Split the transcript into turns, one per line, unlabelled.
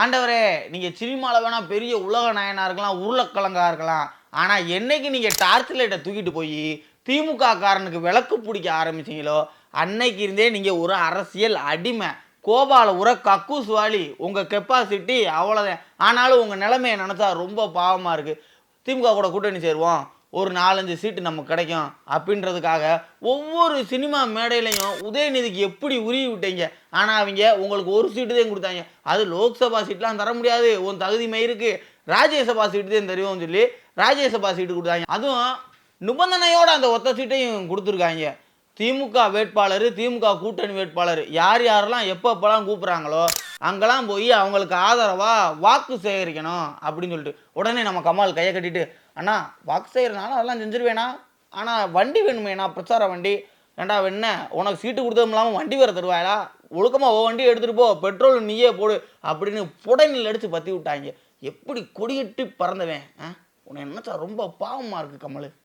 ஆண்டவரே நீங்கள் சினிமாவில் வேணால் பெரிய உலக நாயனாக இருக்கலாம் உருளைக்கிழங்காக இருக்கலாம். ஆனால் என்னைக்கு நீங்கள் டார்ச் லைட்டை தூக்கிட்டு போய் திமுக காரனுக்கு விளக்கு பிடிக்க ஆரம்பிச்சிங்களோ அன்னைக்கு இருந்தே நீங்கள் ஒரு அரசியல் அடிமை. கோபால உர கக்கூஸ் வாலி உங்கள் கெப்பாசிட்டி அவ்வளோதான் ஆனாலும் உங்கள் நிலைமையை நினச்சா ரொம்ப பாவமாக இருக்குது திமுக கூட கூட்டணி சேருவோம். ஒரு நாலஞ்சு சீட்டு நமக்கு கிடைக்கும் அப்படின்றதுக்காக ஒவ்வொரு சினிமா மேடையிலையும் உதயநிதிக்கு எப்படி உருவி விட்டீங்க? ஆனால் அவங்க உங்களுக்கு ஒரு சீட்டு தான் கொடுத்தாங்க. அது லோக்சபா சீட்லாம் தர முடியாது. உன் தகுதி மயிருக்கு ராஜ்யசபா சீட்டு தான் தெரியும்னு சொல்லி ராஜ்யசபா சீட்டு கொடுத்தாங்க. அதுவும் நிபந்தனையோடு அந்த ஒத்த சீட்டையும் கொடுத்துருக்காங்க. திமுக வேட்பாளர் திமுக கூட்டணி வேட்பாளர். யார் யாரெல்லாம் எப்பப்பெல்லாம் கூப்பிட்றாங்களோ அங்கெல்லாம் போய் அவங்களுக்கு ஆதரவாக வாக்கு சேகரிக்கணும் அப்படின்னு சொல்லிட்டு உடனே நம்ம கமால் கையை கட்டிட்டு அண்ணா வாக்கு சேகரினாலும் அதெல்லாம் செஞ்சிருவேண்ணா. ஆனால் வண்டி வேணுமேண்ணா பிரச்சார வண்டி. ஏண்டா என்ன உனக்கு சீட்டு கொடுத்ததும் இல்லாமல் வண்டி வேறு தருவாயடா. ஒழுக்கமாக ஓ வண்டி எடுத்துகிட்டு போ பெட்ரோல் நீயே போடு அப்படின்னு புடனில் அடித்து பற்றி விட்டாங்க. எப்படி கொடியிட்டு பறந்தவன் ஆ? உன்னை நினச்சா ரொம்ப பாவமாக இருக்குது கமல்